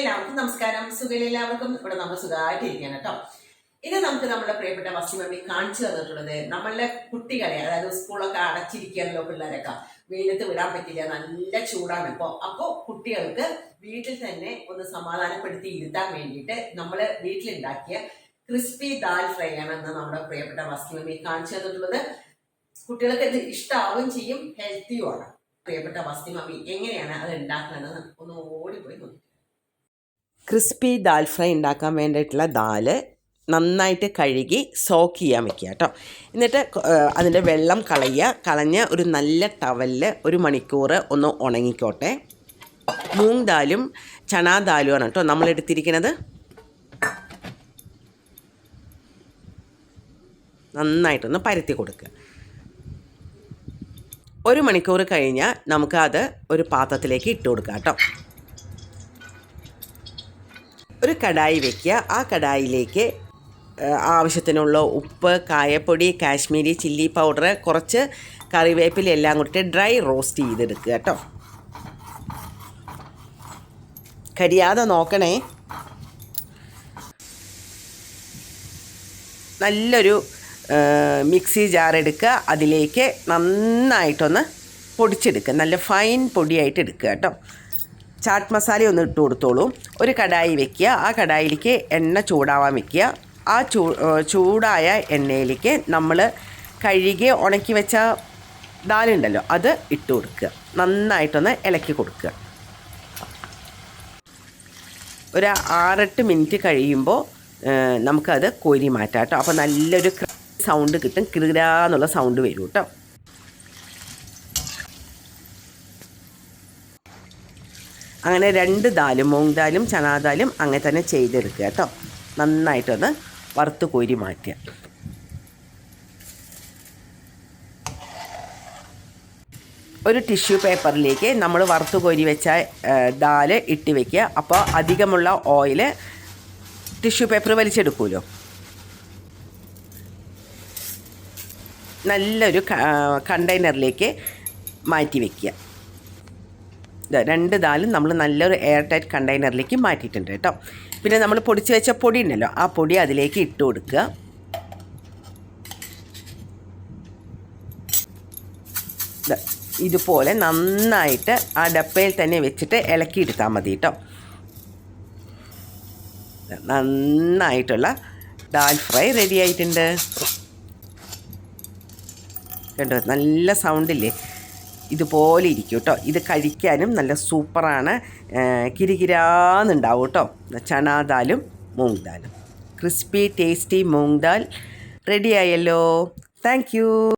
എല്ലാവർക്കും നമസ്കാരം. സുഖം എല്ലാവർക്കും ഇവിടെ നമ്മൾ സുഖമായിട്ടിരിക്കുകയാണ് കേട്ടോ. ഇത് നമുക്ക് നമ്മുടെ പ്രിയപ്പെട്ട വസ്തുമമ്മി കാണിച്ചു തന്നിട്ടുള്ളത് നമ്മളുടെ കുട്ടികളെ അതായത് സ്കൂളൊക്കെ അടച്ചിരിക്കുകയല്ലോ പിള്ളേരൊക്കെ. വെയിലത്ത് വിടാൻ പറ്റില്ല നല്ല ചൂടാണ്. ഇപ്പോൾ അപ്പോൾ കുട്ടികൾക്ക് വീട്ടിൽ തന്നെ ഒന്ന് സമാധാനപ്പെടുത്തി ഇരുത്താൻ വേണ്ടിയിട്ട് നമ്മൾ വീട്ടിലുണ്ടാക്കിയ ക്രിസ്പി ദാൽ ഫ്രൈ ആണ് നമ്മുടെ പ്രിയപ്പെട്ട വസ്തുമമ്മി കാണിച്ചു തന്നിട്ടുള്ളത്. കുട്ടികൾക്ക് ഇത് ഇഷ്ടാവുകയും ചെയ്യും ഹെൽത്തിയുമാണ്. പ്രിയപ്പെട്ട വസ്തുമമ്മി എങ്ങനെയാണ് അത് ഉണ്ടാക്കുന്നത് ഒന്ന് ഓടിപ്പോയി നോക്കി. ക്രിസ്പി ദാൽ ഫ്രൈ ഉണ്ടാക്കാൻ വേണ്ടിയിട്ടുള്ള ദാൽ നന്നായിട്ട് കഴുകി സോക്ക് ചെയ്യാൻ വെക്കുക കേട്ടോ. എന്നിട്ട് അതിന്റെ വെള്ളം കളയുക. കളഞ്ഞ് ഒരു നല്ല ടവലിൽ ഒരു മണിക്കൂർ ഒന്ന് ഉണങ്ങിക്കോട്ടെ. മൂങ് ദാലും ചണാ ദാലുമാണ് കേട്ടോ നമ്മൾ എടുത്തിരിക്കുന്നത്. നന്നായിട്ടൊന്ന് പരത്തി കൊടുക്കുക. ഒരു മണിക്കൂർ കഴിഞ്ഞാൽ നമുക്ക് അത് ഒരു പാത്രത്തിലേക്ക് ഇട്ട് കൊടുക്കാം കേട്ടോ. ഒരു കടായി വെക്കുക. ആ കടായിലേക്ക് ആവശ്യത്തിനുള്ള ഉപ്പ് കായപ്പൊടി കാശ്മീരി ചില്ലി പൗഡർ കുറച്ച് കറിവേപ്പില എല്ലാം കൂടിയിട്ട് ഡ്രൈ റോസ്റ്റ് ചെയ്തെടുക്കുക കേട്ടോ. കരിയാതെ നോക്കണേ. നല്ലൊരു മിക്സി ജാർ എടുക്കുക. അതിലേക്ക് നന്നായിട്ടൊന്ന് പൊടിച്ചെടുക്കുക. നല്ല ഫൈൻ പൊടിയായിട്ട് എടുക്കുക കേട്ടോ. ചാട്ട് മസാല ഒന്ന് ഇട്ട് കൊടുത്തോളൂ. ഒരു കടായി വെക്കുക. ആ കടായിലേക്ക് എണ്ണ ചൂടാവാൻ വെക്കുക. ആ ചൂ ചൂടായ എണ്ണയിലേക്ക് നമ്മൾ കഴുകി ഉണക്കി വെച്ച ദാലുണ്ടല്ലോ അത് ഇട്ട് കൊടുക്കുക. നന്നായിട്ടൊന്ന് ഇളക്കി കൊടുക്കുക. ഒരു ആറെട്ട് മിനിറ്റ് കഴിയുമ്പോൾ നമുക്കത് കോരി മാറ്റാം കേട്ടോ. അപ്പോൾ നല്ലൊരു സൗണ്ട് കിട്ടും. കിറുകിരാന്നുള്ള സൗണ്ട് വരും കേട്ടോ. അങ്ങനെ രണ്ട് ദാലും മൂങ് ദാലും ചനാ ദാലും അങ്ങനെ തന്നെ ചെയ്തെടുക്കുക കേട്ടോ. നന്നായിട്ടൊന്ന് വറുത്ത് കോരി മാറ്റുക. ഒരു ടിഷ്യൂ പേപ്പറിലേക്ക് നമ്മൾ വറുത്ത് കോരി വെച്ച ദാൽ ഇട്ട് വെക്കുക. അപ്പോൾ അധികമുള്ള ഓയിൽ ടിഷ്യൂ പേപ്പർ വലിച്ചെടുക്കുമല്ലോ. നല്ലൊരു കണ്ടെയ്നറിലേക്ക് മാറ്റി വയ്ക്കുക രണ്ട് ദാലും നമ്മൾ നല്ലൊരു എയർ ടൈറ്റ് കണ്ടെയ്നറിലേക്ക് മാറ്റിയിട്ടുണ്ട് കേട്ടോ. പിന്നെ നമ്മൾ പൊടിച്ച് വെച്ച പൊടി ഉണ്ടല്ലോ ആ പൊടി അതിലേക്ക് ഇട്ട് കൊടുക്കുക. ഇതുപോലെ നന്നായിട്ട് ആ ഡപ്പയിൽ തന്നെ വെച്ചിട്ട് ഇളക്കിയെടുത്താൽ മതി കേട്ടോ. നന്നായിട്ടുള്ള ദാൽ ഫ്രൈ റെഡി ആയിട്ടുണ്ട്. കണ്ടോ നല്ല സൗണ്ടില്ലേ ഇതുപോലെ ഇരിക്കും കേട്ടോ. ഇത് കഴിക്കാനും നല്ല സൂപ്പറാണ്. കിരികിരാന്നുണ്ടാവും കേട്ടോ. ചണാദാലും moong ദാലും. Crispy tasty moong dal. റെഡിയായല്ലോ. Thank thank